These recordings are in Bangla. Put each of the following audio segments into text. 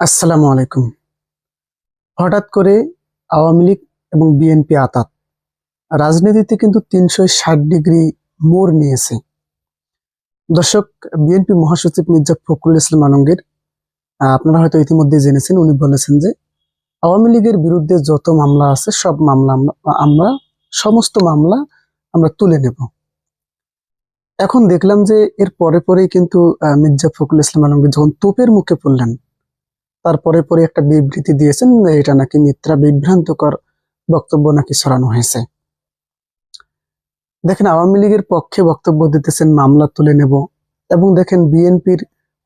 আসসালামু আলাইকুম। হঠাৎ করে আওয়ামী লীগ এবং বিএনপি আতাত। রাজনীতিতে কিন্তু তিনশো ষাট ডিগ্রি মোড় নিয়েছে। দর্শক, বিএনপি মহাসচিব মির্জা ফখরুল ইসলাম আলমগীর আপনারা হয়তো ইতিমধ্যে জেনেছেন, উনি বলেছেন যে আওয়ামী লীগের বিরুদ্ধে যত মামলা আছে, সব মামলা আমরা- সমস্ত মামলা আমরা তুলে নেব। এখন দেখলাম যে এর পরে পরেই কিন্তু মির্জা ফখরুল ইসলাম আলমগীর যখন তোপের মুখে পড়লেন তারপরে পরে একটা বিবৃতি দিয়েছেন এটা নাকি মিথ্যা বিভ্রান্তকর বক্তব্য নাকি ছড়ানো হয়েছে। দেখেন আওয়ামী লীগের পক্ষে বক্তব্য দিতেছেন মামলা তুলে নেব। এবং দেখেন বিএনপির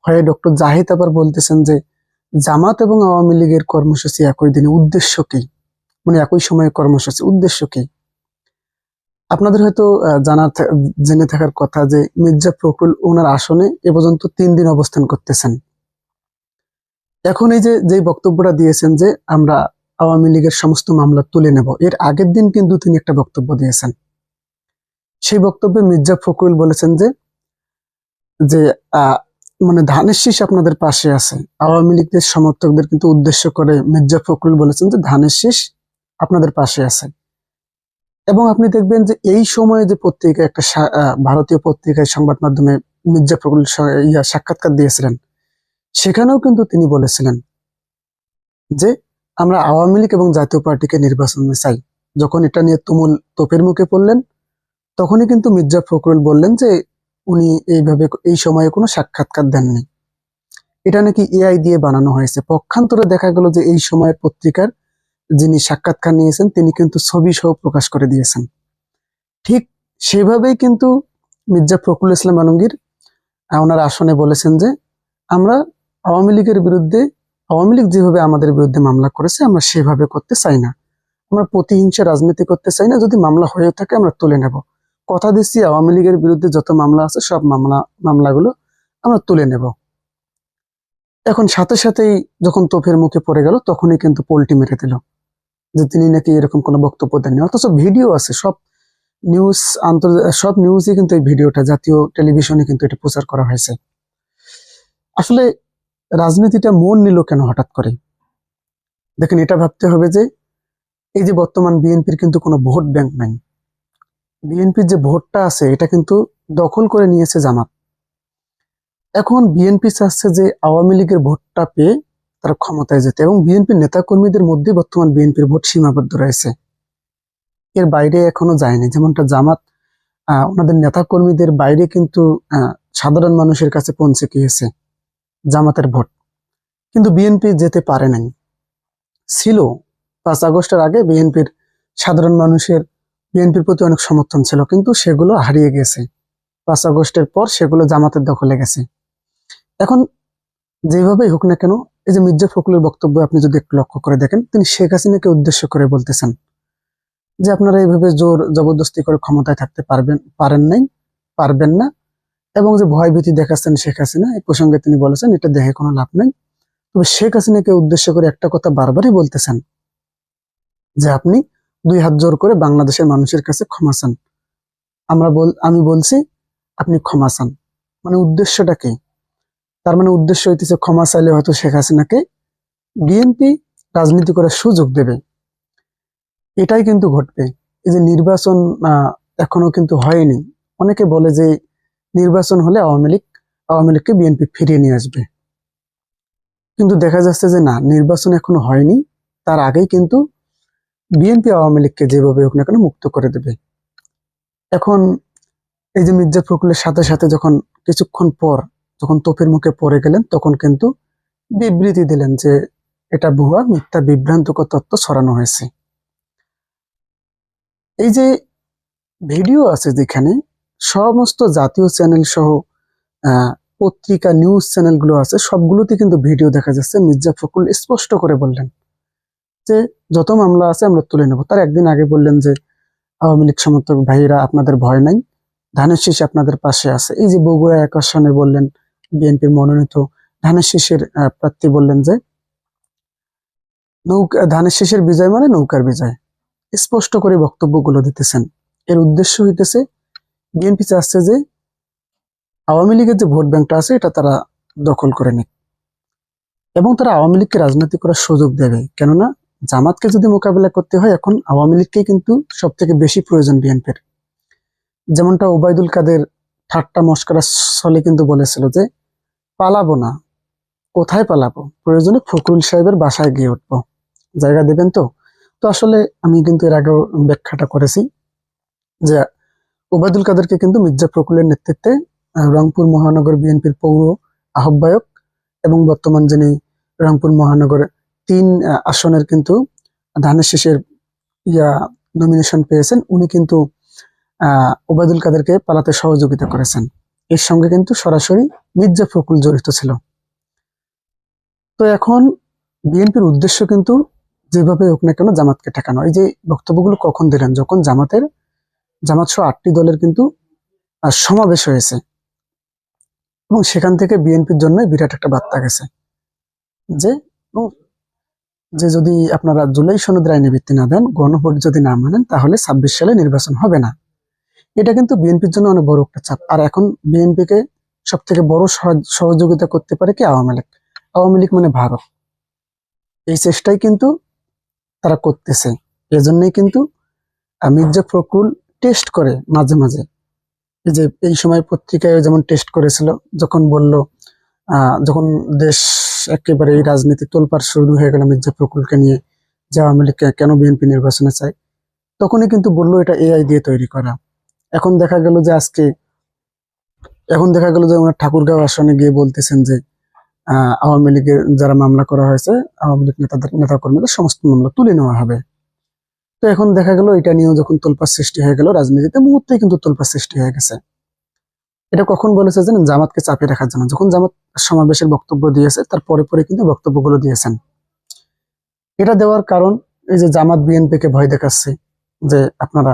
হয়ে ডক্টর জাহিদ আবার বলতেছেন যে জামাত এবং আওয়ামী লীগের কর্মসূচি একই দিনে উদ্দেশ্য কি? মানে একই সময়ে কর্মসূচি উদ্দেশ্য কি? আপনাদের হয়তো আহ, জানা জেনে থাকার কথা যে মির্জা ফখরুল ওনার আসনে এ পর্যন্ত তিন দিন অবস্থান করতেছেন। এখন এই যে বক্তব্যটা দিয়েছেন যে, আমরা আওয়ামী লীগের সমস্ত মামলা তুলে নেব, এর আগের দিন কিন্তু তিনি একটা বক্তব্য দিয়েছেন। সেই বক্তব্যে মির্জা ফখরুল বলেছেন যে যে মানে ধানের শীষ আপনাদের পাশে আছে, আওয়ামী লীগের সমর্থকদের কিন্তু উদ্দেশ্য করে মির্জা ফখরুল বলেছেন যে, ধানের শীষ আপনাদের পাশে আছে। এবং আপনি দেখবেন যে, এই সময়ে যে পত্রিকা একটা ভারতীয় পত্রিকায় সংবাদ মাধ্যমে মির্জা ফখরুল ইয়া সাক্ষাৎকার দিয়েছিলেন সেখানেও কিন্তু তিনি বলেছিলেন যে, আমরা আওয়ামী লীগ এবং জাতীয় পার্টিকে নির্বাচনে চাই। যখন এটা নিয়ে তুমুল তোপের মুখে পড়লেন, তখনই কিন্তু মির্জা ফখরুল বললেন যে, উনি এইভাবে এই সময়ে কোনো সাক্ষাৎকার দেননি। এটা নাকি এআই দিয়ে বানানো হয়েছে। পক্ষান্তরে দেখা গেল যে, এই সময়ের পত্রিকার যিনি সাক্ষাৎকার নিয়েছেন, তিনি কিন্তু ছবি সহ প্রকাশ করে দিয়েছেন। ঠিক সেভাবেই কিন্তু মির্জা ফখরুল ইসলাম আলমগীর ওনার আসনে বলেছেন যে, আমরা আওয়ামী লীগের বিরুদ্ধে, আওয়ামী লীগ যেভাবে আমাদের বিরুদ্ধে মামলা করেছে, আমরা সেভাবে করতে চাই না। আমরা প্রতিহিংসা রাজনীতি করতে চাই না, যদি মামলা হয়ে থাকে আমরা তুলে নেব। কথা দিচ্ছি, আওয়ামী লীগের বিরুদ্ধে যত মামলা আছে, সব মামলা, মামলাগুলো আমরা তুলে নেব। এখন সাথে সাথেই যখন তোফের মুখে পড়ে গেল, তখনই কিন্তু পোল্টি মেরে দিল, যে তিনি নাকি এরকম কোনো বক্তব্য দেননি। অথচ ভিডিও আছে, সব নিউজ আন্তর, সব নিউজে কিন্তু এই ভিডিওটা, জাতীয় টেলিভিশনে কিন্তু এটা প্রচার করা হয়েছে। আসলে রাজনীতিটা মন নিল কেন হঠাৎ করে দেখেন এটা ভাবতে হবে যে এই যে বর্তমান বিএনপির কিন্তু কোনো ভোট ব্যাংক নাই। বিএনপির যে ভোটটা আছে এটা কিন্তু দখল করে নিয়েছে জামাত। এখন বিএনপি চাচ্ছে যে আওয়ামী লীগের ভোটটা পেয়ে তারা ক্ষমতায় যেতে এবং বিএনপির নেতাকর্মীদের মধ্যে বর্তমান বিএনপির ভোট সীমাবদ্ধ রয়েছে। এর বাইরে এখনও যায়নি। যেমনটা জামাত আহ, ওনাদের নেতাকর্মীদের বাইরে কিন্তু সাধারণ মানুষের কাছে পৌঁছে গিয়েছে। জামাতের ভোট। কিন্তু বিএনপি যেতে পারে নাই। ছিল পাঁচ আগস্টের আগে বিএনপির সাধারণ মানুষের বিএনপির প্রতি অনেক সমর্থন ছিল, কিন্তু সেগুলো হারিয়ে গেছে। পাঁচ আগস্টের পর সেগুলো জামাতের দখলে গেছে। এখন যেভাবেই হোক না কেন, এই যে মির্জা ফখরুলের বক্তব্য আপনি যদি একটু লক্ষ্য করে দেখেন, তিনি শেখ হাসিনাকে উদ্দেশ্য করে বলতেছেন যে আপনারা এইভাবে জোর, জবরদস্তি করে ক্ষমতায় থাকতে পারবেন, পারেন নাই, পারবেন না। এবং যে ভয়ভীতি দেখাচ্ছেন শেখ হাসিনা, এই প্রসঙ্গে তিনি বলেছেন, এটা দেখে কোনো লাভ নেই। তবে শেখ হাসিনাকে উদ্দেশ্য করে একটা কথা বারবারই বলতেছেন, যে আপনি দুই হাত জোর করে বাংলাদেশের মানুষের কাছে ক্ষমা চান। আমরা বল, আমি বলছি, আপনি ক্ষমা চান। মানে উদ্দেশ্যটা কি? তার মানে উদ্দেশ্য হইতেছে ক্ষমা চাইলে হয়তো শেখ হাসিনাকে বিএনপি রাজনীতি করার সুযোগ দেবে। এটাই কিন্তু ঘটবে। এই যে নির্বাচন এখনও কিন্তু হয়নি। অনেকে বলে যে নির্বাচন হলে আওয়ামী লীগ, আওয়ামী লীগকে বিএনপি ফিরিয়ে নিয়ে আসবে। কিন্তু দেখা যাচ্ছে যে না, নির্বাচন এখনও হয়নি। তার আগেই কিন্তু বিএনপি আওয়ামী লীগকে যেভাবে হোক না কেন মুক্ত করে দেবে। এখন এই যে মির্জা ফখরুলের সাথে সাথে যখন কিছুক্ষণ পর যখন তোপের মুখে পড়ে গেলেন, তখন কিন্তু বিবৃতি দিলেন যে এটা ভুয়া, মিথ্যা, বিভ্রান্তকর তত্ত্ব ছড়ানো হয়েছে। এই যে ভিডিও আছে যেখানে সমস্ত জাতীয় চ্যানেল সহ পত্রিকা নিউজ চ্যানেলগুলো আছে, সবগুলোতে কিন্তু ভিডিও দেখা যাচ্ছে। মির্জা ফখরুল স্পষ্ট করে বললেন যে, যত মামলা আছে আমরা তুলে নেব। তার একদিন আগে বললেন যে, আওয়ামী লীগ সমর্থক ভাইরা আপনাদের ভয় নাই, ধানের শীষ আপনাদের পাশে আছে। এই যে বগুড়া এক বললেন বিএনপির মনোনীত ধানের শীষের প্রার্থী বললেন যে, নৌকা, ধানের শীষের বিজয় মানে নৌকার বিজয়। স্পষ্ট করে বক্তব্যগুলো দিতেছেন। এর উদ্দেশ্য হইতেছে বিএনপি চাচ্ছে যে আওয়ামী লীগের যে ভোট ব্যাংকটা আছে, এটা তারা দখল করে নিক। এবং তারা আওয়ামী লীগকে রাজনীতি করার সুযোগ দেবে। কেননা জামাতকে যদি মোকাবিলা করতে হয়, এখন আওয়ামী লীগকে কিন্তু সব থেকে বেশি প্রয়োজন বিএনপির। যেমনটা ওবায়দুল কাদের ঠাট্টা মস্করা ছলে কিন্তু বলেছিল যে, পালাবো না। কোথায় পালাবো? প্রয়োজনে ফখরুল সাহেবের বাসায় গিয়ে উঠবো। জায়গা দেবেন তো? তো আসলে আমি কিন্তু এর আগেও ব্যাখ্যাটা করেছি যে ওবায়দুল কাদেরকে কিন্তু মির্জা ফখরুলের নেতৃত্বে রংপুর মহানগর বিএনপির পৌর আহ্বায়ক এবং বর্তমান যিনি রংপুর মহানগর তিন আসনের কিন্তু ধানের শেষের ইয়া নমিনেশন পেয়েছেন। উনি কিন্তু, আহ, ওবায়দুল কাদেরকে পালাতে সহযোগিতা করেছেন। এর সঙ্গে কিন্তু সরাসরি মির্জা ফখরুল জড়িত ছিল। তো এখন বিএনপির উদ্দেশ্য কিন্তু যেভাবে হোক না কেন জামাতকে ঠেকানো। এই যে বক্তব্যগুলো কখন দিলেন? যখন জামাতের জামাত সহ আটটি দলের কিন্তু সমাবেশ হয়েছে। এবং সেখান থেকে বিএনপির জন্য বিরাট একটা বার্তা গেছে। যে যে যদি আপনারা জুলাই সনদের আইনে ভিত্তি না দেন, গণভোট যদি না মানেন, তাহলে ছাব্বিশ সালে নির্বাচন হবে না। এটা কিন্তু বিএনপির জন্য অনেক বড় একটা চাপ। আর এখন বিএনপিকে সব থেকে বড় সহযোগিতা করতে পারে কি আওয়ামী লীগ? আওয়ামী লীগ মানে ভারত। এই চেষ্টাই কিন্তু তারা করতেছে। এজন্যই কিন্তু মির্জা ফখরুল টেস্ট করে মাঝে মাঝে। এই যে এই সময় পত্রিকায় যেমন টেস্ট করেছিল যখন বলল যখন দেশ একেবারে এই রাজনীতি তোলপাড় শুরু হয়ে গেল মির্জা ফখরুলকে নিয়ে যে আওয়ামী লীগ কেন বিএনপি নির্বাচনে চায় তখনই কিন্তু বলল এটা এআই দিয়ে তৈরি করা। এখন দেখা গেল যে আজকে এখন দেখা গেল যে ওনার ঠাকুরগাঁও আসনে গিয়ে বলতেছেন যে আহ, আওয়ামী লীগের যারা মামলা করা হয়েছে আওয়ামী লীগ নেতাদের নেতাকর্মীদের সমস্ত মামলা তুলে নেওয়া হবে। তো এখন দেখা গেল এটা নিয়েও যখন তোলপাড় সৃষ্টি হয়ে গেল, রাজনীতিতে মুহূর্তে কিন্তু তোলপাড় সৃষ্টি হয়ে গেছে। এটা কখন বলেছে জানেন? জামাতকে চাপে রাখার জন্য। যখন জামাত সমাবেশের বক্তব্য দিয়েছে, তার পরে পরে কিন্তু বক্তব্যগুলো দিয়েছেন। এটা দেওয়ার কারণ এই যে জামাত বিএনপিকে ভয় দেখাচ্ছে যে আপনারা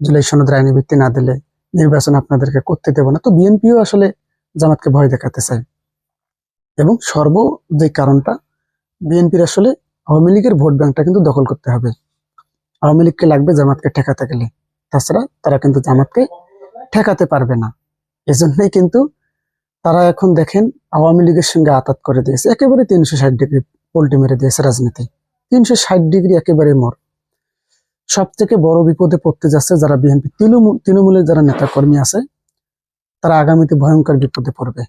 জুলাই সনদের আইনি ভিত্তি না দিলে নির্বাচন আপনাদেরকে করতে দেব না, তো বিএনপিও আসলে জামাতকে ভয় দেখাতে চায়। এবং সর্ব যে কারণটা বিএনপির আসলে আওয়ামী লীগের ভোট ব্যাংকটা কিন্তু দখল করতে হবে। আওয়ামী লীগকে লাগবে জামাতকে ঠেকাতে গেলে। তাছাড়া তারা কিন্তু জামাতকে ঠেকাতে পারবে না। এজন্যই কিন্তু তারা এখন দেখেন আওয়ামী লীগের সঙ্গে আতাত করে দিয়েছে। একেবারে তিনশো ষাট ডিগ্রি পোল্টি মেরে দিয়েছে রাজনীতি। তিনশো ষাট ডিগ্রি একেবারে মোর। সব থেকে বড় বিপদে পড়তে যাচ্ছে যারা বিএনপি। তৃণমূল তৃণমূলের যারা নেতাকর্মী আছে, তারা আগামীতে ভয়ঙ্কর বিপদে পড়বে।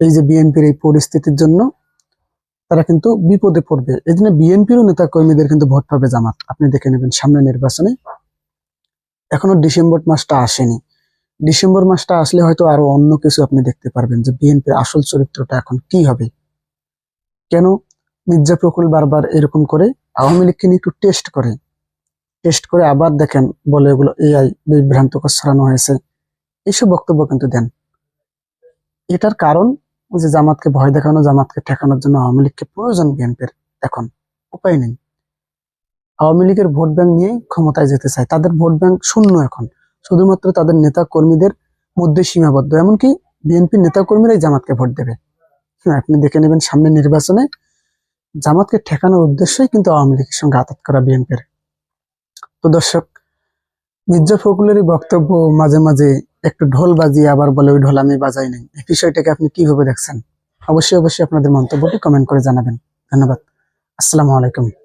এই যে বিএনপির এই পরিস্থিতির জন্য তারা কিন্তু বিপদে পড়বে। এই জন্য বিএনপিরও নেতা কর্মীদের কিন্তু ভোট পাবে জামাত। আপনি দেখে নেবেন, সামনে নির্বাচনে এখনও ডিসেম্বর মাসটা আসেনি। ডিসেম্বর মাসটা আসলে হয়তো আরও অন্য কিছু আপনি দেখতে পারবেন যে বিএনপির আসল চরিত্রটা এখন কি হবে। কেন মির্জা প্রকুল বারবার এরকম করে আওয়ামী লীগকে নিয়ে একটু টেস্ট করে। টেস্ট করে আবার দেখেন বলে এগুলো এআই বিভ্রান্তকর ছড়ানো হয়েছে। এইসব বক্তব্য কিন্তু দেন। এটার কারণ যে জামাতকে ভয় দেখানো জামাতকে ঠেকানোর জন্য আওয়ামী লীগকে প্রয়োজন বিএনপির এখন উপায় নেই। আওয়ামী লীগের ভোট ব্যাংক নিয়েই ক্ষমতায় যেতে চায়। তাদের ভোট ব্যাংক শূন্য এখন। শুধুমাত্র তাদের নেতা কর্মীদের মধ্যে সীমাবদ্ধ। এমনকি বিএনপির নেতা কর্মীরাই জামাতকে ভোট দেবে। হ্যাঁ, আপনি দেখে নেবেন সামনে নির্বাচনে জামাতকে ঠেকানোর উদ্দেশ্যই কিন্তু আওয়ামী লীগের সঙ্গে আঘাত করা বিএনপির। তো দর্শক মির্জা ফখরুলের বক্তব্য মাঝে মাঝে একটু ঢোল বাজিয়ে আবার বলে, ওই ঢোল আমি বাজাই নাই। এই বিষয়টাকে আপনি কীভাবে দেখছেন? অবশ্যই অবশ্যই আপনাদের মন্তব্যটি কমেন্ট করে জানাবেন। ধন্যবাদ। আসসালামু আলাইকুম।